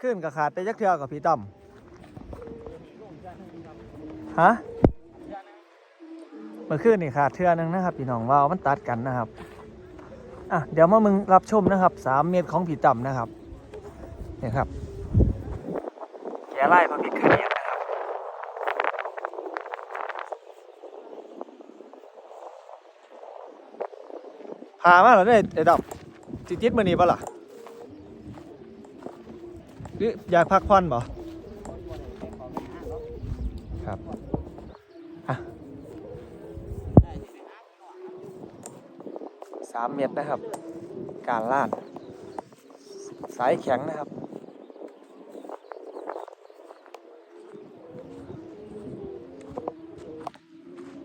ขึ้นกับขาดแต่ยักเทือกับพี่ต่ำฮะเมื่อคืนนี่ขาดเทือนึงนะครับพี่น้องว่ามันตัดกันนะครับอะเดี๋ยวมามึงรับชมนะครับสามเมตรของพี่ต่ำนะครับเนี่ยครับแกไล่พระพิคเนตนะครับพามาเหรอเนี่ยไอ้ดำจิจิตมือนี้ปะล่ะ หรืออยากพักผ่อนบ่ครับสามเมตรนะครับ การล่านสายแข็งนะครับ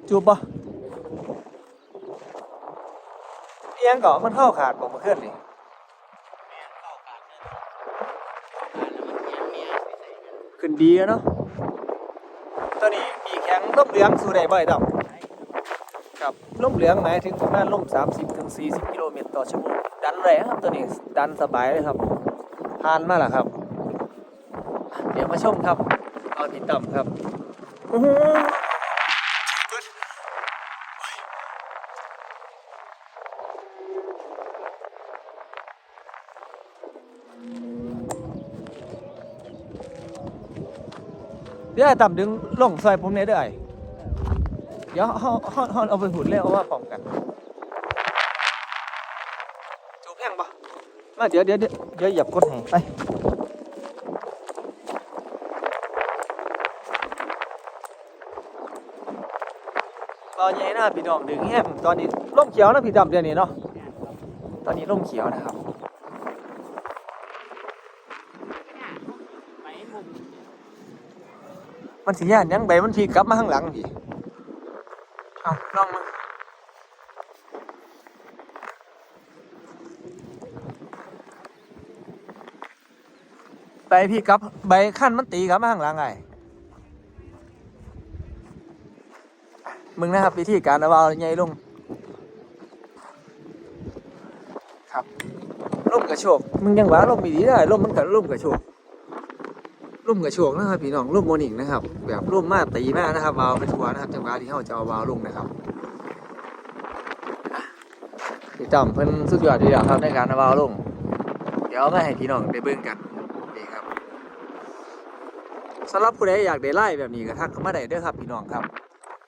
จูบบ่เอียงก่อมันเข้าขาดบ่มาเคลื่อนนี่ ขึ้นดีอะเนาะตัวนี้ปีแข็งล่มเหลืองสู่ได้บ่อยดำครับล่มเหลืองหมายถึงประมาณล่ม30ถึง40กิโลเมตรต่อชั่วโมงดันแรงครับตัวนี้ดันสบายเลยครับผ่านมาแล้วครับ เดี๋ยวมาชมครับ เอาติดต่ำครับ เดี๋ยวไอ้ต่ำดึงลงซอยผมเนี่ยเด้อไอ้เดี๋ยวเฮาเฮาเฮาเอาไปหุ่นเลยเอาว่าพร้อมกันจูบแห้งปะมาเดี๋ยวเดี๋ยวเดี๋ยวเดี๋ยวเหยียบกดให้ไปตอนนี้นะพี่น้องดึงแห้งตอนนี้ร่มเขียวนะพี่ดำเดือนนี้เนาะตอนนี้ร่มเขียวนะครับ มันสีย่านยังใบมันพีกลับมาข้างหลังพี่เอาลองมาใบพี่กลับใบขั้นมันตีกลับมาข้างหลังไงมึงนะครับวิธีการเอาเอาไงลุงครับล่มกระโชกมึงยังว่าล่มมีดีได้ล่มมันกับล่มกระโชก ล่มกระโชกนะครับพี่น้องล่มโมนิงนะครับ แบบล่มมากตีมากนะครับวาวไปทัวร์นะครับจังหวะที่เขาจะเอาวาวลงนะครับพี่จอมเพิ่นสุดยอดดีแล้วครับในการเอาวาวลง เดี๋ยวมาให้พี่น้องได้เบิ่งกันนี่ครับสำหรับผู้ใดอยากได้ไล่แบบนี้ก็ทักเข้ามาได้เด้อครับพี่น้องครับ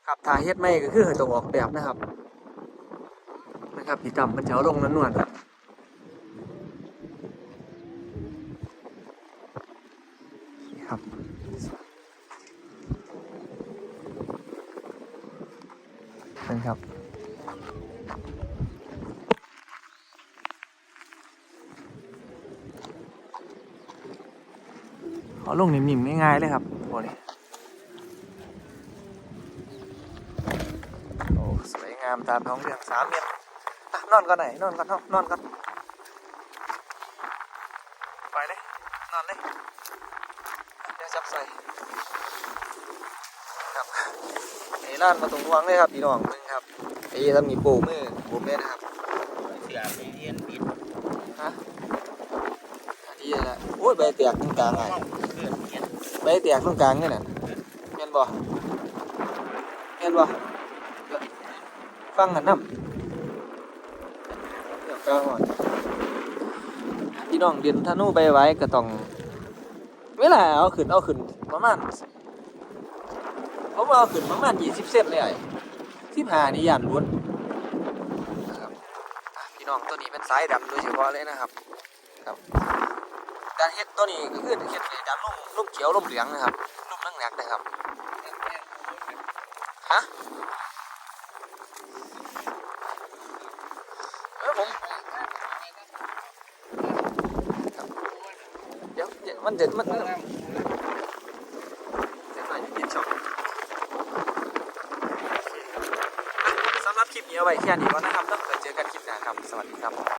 ครับถ้าเฮ็ดไม่ก็คือต้องออกแบบนะครับ นะครับพี่จำมันจะเอาลงนวลๆครับนี่ครับันครับเอาลงนิ่มๆง่ายๆเลยครับโอ้นี่โอ้สวยงามตามท้องเรื่องสามเมตรอะนอนก่อนไหนนอนก่อนนาะนอนก่อนไปเลย นอนเลย เดี๋ยวจับใส่ครับไอ้ล้านมาตรงวางเลยครับพี่น้อง ไอ้ทำมีโป้มือผมเลยนะครับเสือไปเรียนปิดฮะอันนี้แหละโอ้ยใบแตกตรงกลางไงห้องเพื่อนเรียนใบแตกตรงกลางเนี่ยน่ะเห็นบ่เห็นบ่ฟังกันน้ำเดี๋ยวกลางก่อนพี่น้องเรียนธนูไปไว้ก็ต้องเวลาเอาขึ้นเอาขึ้นประมาณผมว่าเอาขึ้นประมาณยี่สิบเซนเลยไอ้ ที่ผ่านี่ยันล้วนนะครับอะพี่น้องตัวนี้เป็นสายดำโดยเฉพาะเลยนะครับครับการเฮ็ดตัวนี้ก็คือเฮ็ดดำลุ่มลุ่มเขียวลุ่มเหลืองนะครับลุ่มนังหนักนะครับฮะเออผมเดี๋ยวเดี๋ยวมันจะมัน เดี๋ยวหน่อยยินชมสำหรับคลิป นี้เอาไว้แค่นี้ก่อนนะครับแล้วเจอกันคลิปหน้าครับ สวัสดีครับ